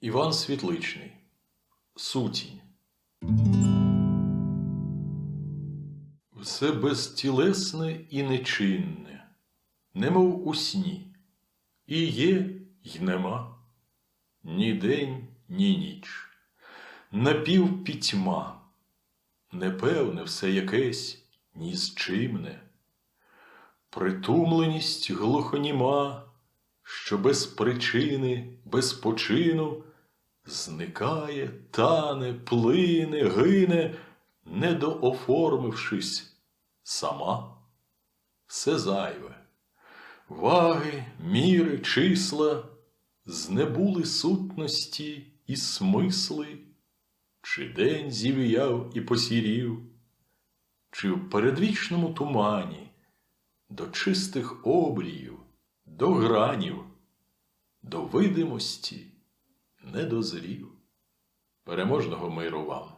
Іван Світличний. Сутінь. Все безтілесне і нечинне, немов у сні, і є, й нема, ні день, ні ніч, напівпітьма, непевне все якесь, ні з чимне, притумленість глухоніма, що без причини, без почину зникає, тане, плине, гине, недооформившись сама. Все зайве, ваги, міри, числа, знебули сутності і смисли, чи день зів'яв і посірів, чи в передвічному тумані до чистих обріїв, до гранів, до видимості не дозрів. Переможного миру вам!